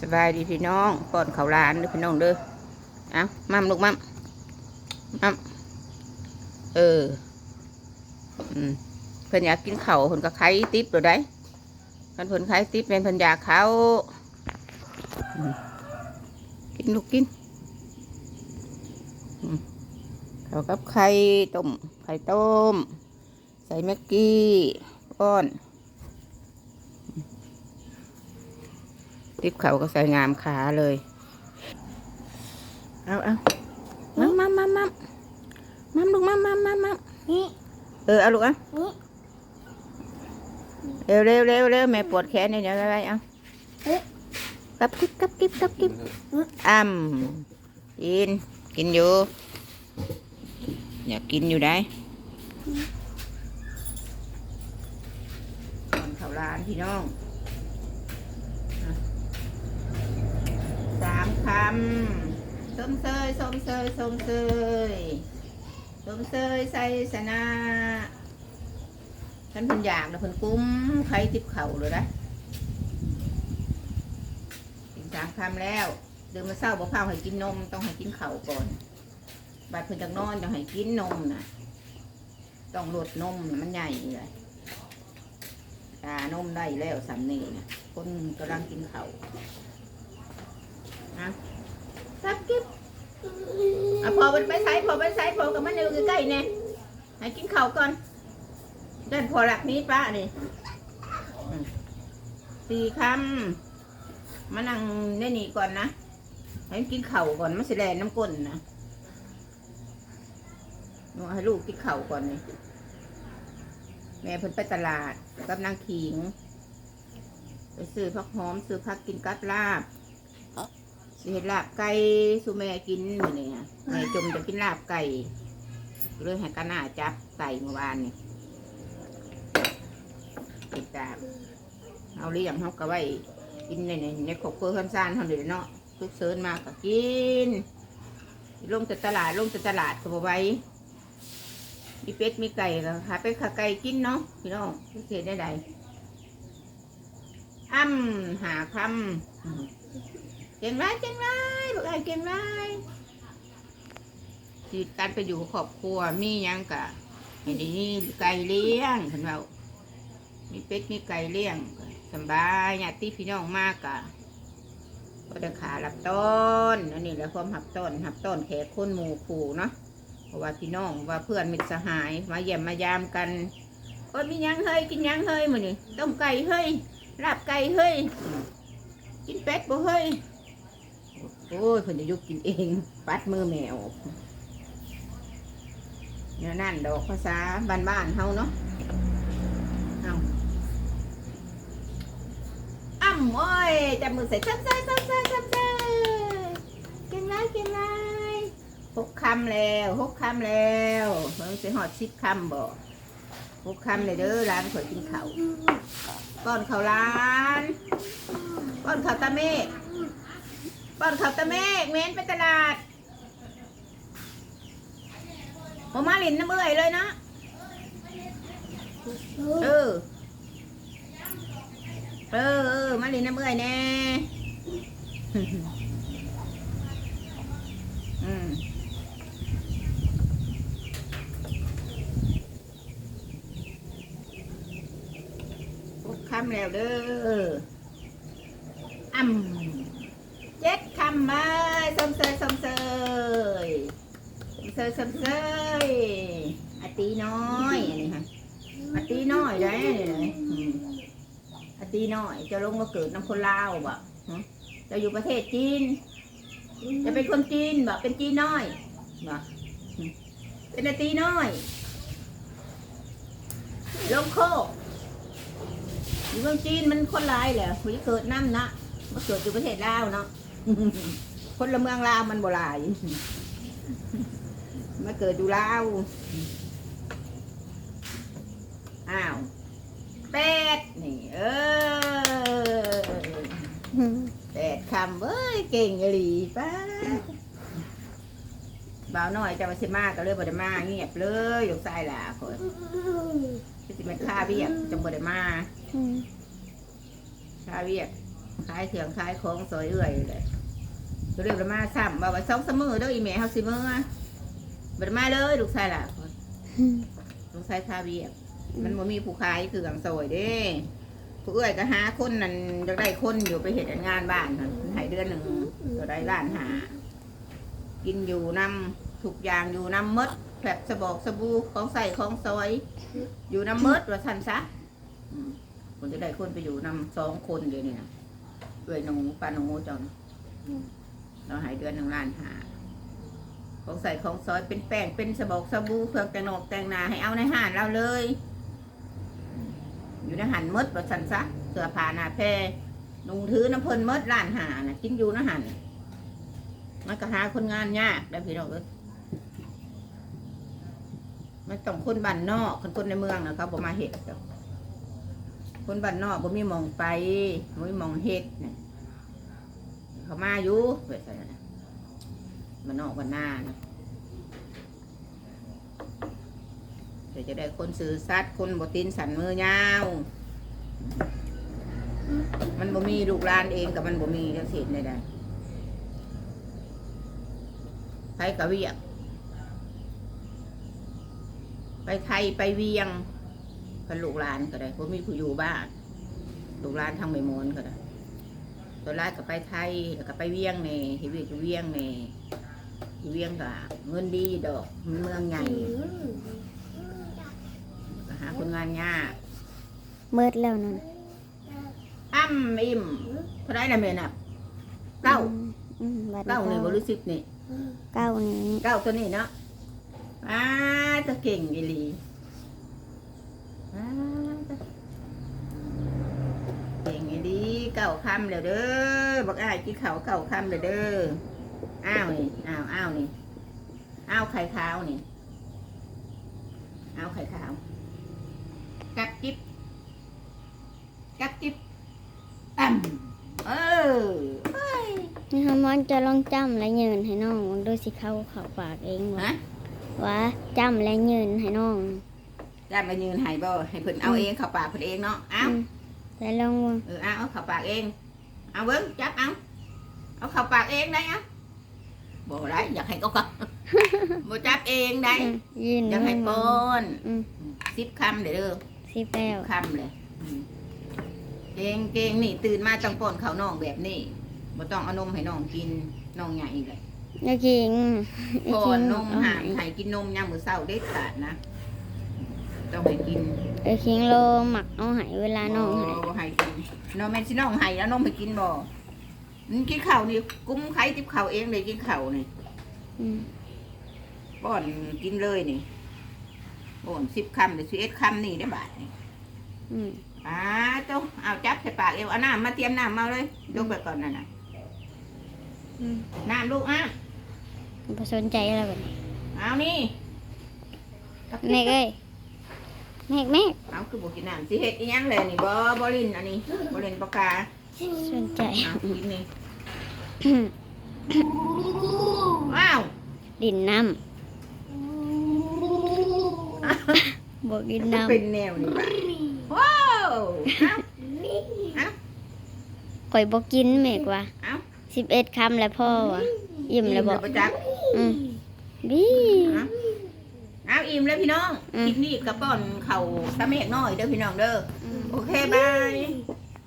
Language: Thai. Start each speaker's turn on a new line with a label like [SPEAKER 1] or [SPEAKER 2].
[SPEAKER 1] สบายดีพี่น้องป้อนข้าวหลานเด้อพี่น้องเด้อเอามั่มลูกมั่มมั่มเอออืมเพิ่นอยากกินเข้าเพิ่นก็ไข่ติ๊บตัวได้เพิ่นเพิ่นไข่ติ๊บเป็นเพิ่นอยากเขากินลูกกินอืมข้ากับไข่ต้มไข่ต้ม ใส่แม็กกี้ป้อน ติ๊บเขาก็ใส่งามขาเลย เอาเอามัมมัมมัมมัมมัมลูกมัมมัมมัมมัม
[SPEAKER 2] นี่
[SPEAKER 1] เออเอาลูกอะ
[SPEAKER 2] นี่
[SPEAKER 1] เร็วเร็วเร็วเร็วแม่ปวดแขนเนี่ยเดี๋ยวอะไรเอา
[SPEAKER 2] เอ๊ะ
[SPEAKER 1] กับกิ๊บกับกิ๊บกับกิ๊บอ้ำกินกินอยู่อยากกินอยู่ได้ตอนเขาร้านพี่น้องอะ สามคำสมเซยสมเซยสมเซยสมเซยใส่สนาท่านเพิ่นอยากนะเพิ่นกุ้มใครติบเข่าเลยนะกินสามคำแล้วเดินมาเศร้าบอกข้าให้กินนมต้องให้กินเข่าก่อนบัดเพิ่นจักนอนจะให้กินนมนะต้องลดนมมันใหญ่เลยตานมได้แล้วสามนี่นะคนกำลังกินเขาว นะสักกิ๊บอะพอมันไปใช้พอไปใช้พอกับมันอยู่ใกล้ๆเนี่ยให้กินข้าวก่อนเดินพอหลักนี้ป้านี่สี่คำมานั่งในนี่ก่อนนะให้กินเข่าวก่อนมันสิแลนน้ำก้นนะหนูให้ลูกกินข้าวก่อนนี่แม่เพิ่นไปตลาดกับนางขิง ไปซื้อผักหอมซื้อผักกินกับลาบ สิเห็ดลาบไก่สุแม่กินมื้อนี้อะแม่จมจะกินลาบไก่เลยให้กันหน้าจับไก่เมื่อวานนี่ติดตามเอาเลี้ยงเขาก็ไว้กินในในในครอบครัวข้นซานเขาเดี๋ยวเนาะทุกเซินมาก็กินลงจากตลาดลงจากตลาดก็บไหว้มีเป็ดมีไก่ก็หาเป็ดขาไก่กินเนาะพี่น้องพิเศษได้ใดอ้ำหาคำ เก่งไรเก่งไรลูกไอ้เก่งไรชีวิตการไปอยู่ครอบครัวมียังกะเห็นนี่ไก่เลี้ยงเห็นเรามีเป็ดมีไก่เลี้ยงสบายญาติพี่น้องมากกะก็ได้ขารับต้นอันนี้แหละความหับต้นหับต้นแขกคนหมู่ผูเนาะเพราะว่าพี่น้องว่าเพื่อนมิตรสหายมาเยี่ยมมายามกันโอ้ยมียังเฮ้ยกินยังเฮ้ยมือนี้ต้มไก่เฮ้ยลาบไก่เฮ้ยกินเป็ดบ่เฮ้ย โอ้ยเพิ่นจะยุกกินเอง ปัดมือแมวเนี่ยนั่นดอกภาษาบ้านๆเฮาเนาะเอาอ้ำโอ้ยจับมือใส่ซับใส่ซับใส่ซับใส่กินไรกินไรหกคำแล้วหกคำแล้วเพิ่งจะหอดสิบคำบ่หกคำเลยเด้อร้านขอยกินเขาวป้อนข้าวร้านป้อนข้าวตาเมฆ ป้อนข้าตาเมฆเม้นไปตลาดผมมาหลินน้ำเอื่อยเลยนะเออ เออ มาหลินน้ำเอื่อยแน่อืมคำแล้วเด้ออ่ำำมาสมเสยสมเสยสมเสยสมเสยอาตีน้อยอันนี้ฮะอาตีน้อยได้เลยอืมอาตีน้อยจะลงมาเกิดน้ำคนลาวบ่จะอยู่ประเทศจีน จะเป็นคนจีนบ่เป็นจีนน้อยบ่เป็นอาตีน้อย ลงโคกอยู่เมืองจีนมันคนร้ายแหละคุยเกิดน้ำนะมาเกิดอยู่ประเทศลาวเนาะ คนละเมืองลาวมันบ่หลายมาเกิดอยู่ลาวอ้าวเป็ดนี่ เออเป็ดคำเอ้ยเก่งอีหลีป้าบ่าวน้อยจะมาสิมาก็เลยบ่ได้มาเงียบเลยอยู่ใส่ล่ะคนสิเป็นค่าเบี้ยจังบ่ได้มาค่าเวียก ขายเถียงขายของซอยเอื่อยเลยเรียกมาซ้ำว่าว่าสองสามมือเด้ออีแม่เฮาสิมือบัดมาเลยลูกชายล่ะลูกชายคาเวียมันบ่มีผู้ขายคือกังซอยเด้ผู้เอื่อยก็หาคนนั่นจะได้คนอยู่ไปเห็นงานบ้านนั่นให้เดือนหนึ่งก็ได้ล้านหา กินอยู่นำทุกอย่างอยู่นำมดแผบสบอกสบู่ของใส่ของซอย อยู่นำมดว่าสันซะอืมคนจะได้คนไปอยู่นำสองคนเดี๋ยวนี้นะ ด้วยหนูปลาหนูจอนเราใหายเดือนหนึ่งล้านหาของใส่ของซอยเป็นแป้งเป็นสบอกสบู่เครื่องแต่งหนกแต่งหนาให้เอาในห้านเราเลยอืมอยู่ในหันมดว่าสันซะเสื้อผ้าหนาแพรนุงถือน้ำเพลินมดล้านหานะกินอยู่ในหันมันก็หาคนงานยากได้อพี่น้องเอ้ยมันต้องคนบ้านนอกคนคนในเมืองนะเขาบ่มาเห็ดดอก คนบ้านนอกบ่มีหมองไปบ่มีหมองเห็ดเนี่ยเขามาอยู่เวทนะมันนอกบ้านหน้านะเดี๋ยวจะได้คนสื่อสัตย์คนบ่ตีนสันมือยาวมันบ่มีลูกหลานเองกับมันบ่มีจังสิได้ๆไปกะเวียงไปไทยไปเวียง พันลูกหลานก็ได้เพราะมีผู้อยู่บ้านลูกหลานทางไม่มนก็ได้ตัวร้านก็ไปไทยแล้วก็ไปเวียงในที่เวียงอยู่เวียงในที่เวียงก็เงินดีดอกมันเมืองใหญ่ก็หาคนงานยาก
[SPEAKER 2] เมิดแล้วนั่น
[SPEAKER 1] อ้ำอิ่มเท่าไรนะเมน่ะเก้า
[SPEAKER 2] อืมบัด
[SPEAKER 1] เก้านี่บริสิทธิ์นี่
[SPEAKER 2] เก้านี้
[SPEAKER 1] เก้าตัวนี้เนาะอ้าจะเก่งอีหลีอ้าจะ เก่งอีหลีเก้าคำแล้วเด้อบอกอ้ายกินเขาวเก้าคำแล้วเด้ออ้าวนี่อ้าวอ้าวนี่อ้าวไข่ขาวนี่อ้าวไข่ขาวกัดจิ๊บกัดจิ๊บอ่ำเออเอ้ย
[SPEAKER 2] นี่ฮามอนจะลองจำและยืนให้น้องมันดูสิเข้าเข้าปากเองวะ
[SPEAKER 1] ฮะ
[SPEAKER 2] ว่าจำและยืนให้น้อง
[SPEAKER 1] ญาติมายืนให้บ่ให้เพิ่นเอาเองเข้าปากเพิ่นเองเนาะเอา
[SPEAKER 2] มแต่ลองว่า
[SPEAKER 1] เออเอาเอาเข้าปากเอง เอาเบิ้งจับเอาเอาเข้าปากเองได้เอาบ่ได้อยากให้ก็ก็บ่จับเองได้
[SPEAKER 2] อืมยืน
[SPEAKER 1] อยากให้ป้อน
[SPEAKER 2] อืม
[SPEAKER 1] สิบคำเด้อเด้อ
[SPEAKER 2] สิแป้ว
[SPEAKER 1] คำเลยอืมเก่งเก่งนี่ตื่นมาต้องป้อนข้าวน้องแบบนี้บ่ต้องเอานมให้น้องกินน้องใหญ่เลย
[SPEAKER 2] แล้วกิง
[SPEAKER 1] ป้อนนม
[SPEAKER 2] เอา
[SPEAKER 1] หา
[SPEAKER 2] ให
[SPEAKER 1] ให้กินนมยามมื้อเช้าเด็ดขาดนะ ต้องให้กิน
[SPEAKER 2] เออคิงโลหมักเอาใหายเวลาน้องใหาย
[SPEAKER 1] บ่ให้กินน้องแม่นสิน้องให้แล้วน้องไปกินบ่นี่กินข้าวนี่กุ้มไข่ติบข้าวเองเลยกินข้าวนี่
[SPEAKER 2] อืม
[SPEAKER 1] ป้อนกินเลยนี่ป้อนสิบคำหรือสิบเอ็ดคำนี่ได้บาทนี่
[SPEAKER 2] อืม
[SPEAKER 1] อ่าเจ้าเอาจับใส่ปากเอวเอาน้ำมาเตรียมน้ำมาเลยยกไปก่อนนั่นน่ะ
[SPEAKER 2] อืม
[SPEAKER 1] น้ำลูกอะ
[SPEAKER 2] บ่สนใจอะไรแบบนี้
[SPEAKER 1] เอานี่
[SPEAKER 2] แม่เอ้ย แม่แม่
[SPEAKER 1] เอาคือบอกกินน้ำสิเฮ็ดอีหยังเลยนี่บ่บ่ลินอันนี้บ่ลินปากกา
[SPEAKER 2] สนใจ
[SPEAKER 1] เอากินนี่ว้าว
[SPEAKER 2] ดินน้ำบอกดินน้
[SPEAKER 1] เป็นแนวนี่บ่ะว้าวเอาำ
[SPEAKER 2] ข่อยบอกกินแม่กว่า
[SPEAKER 1] เอา
[SPEAKER 2] สิบเอ็ดคำแล้วพ่อวะอิ่มแล้วบอก
[SPEAKER 1] ประจัก
[SPEAKER 2] อืมบี
[SPEAKER 1] เอาเอาอิ่มแล้วพี่น้อง
[SPEAKER 2] อืม
[SPEAKER 1] คลิปนี้กระป้อนเข่าตะเมฆน้อยเด้อพี่น้องเด้อ
[SPEAKER 2] อืม
[SPEAKER 1] โอเคบาย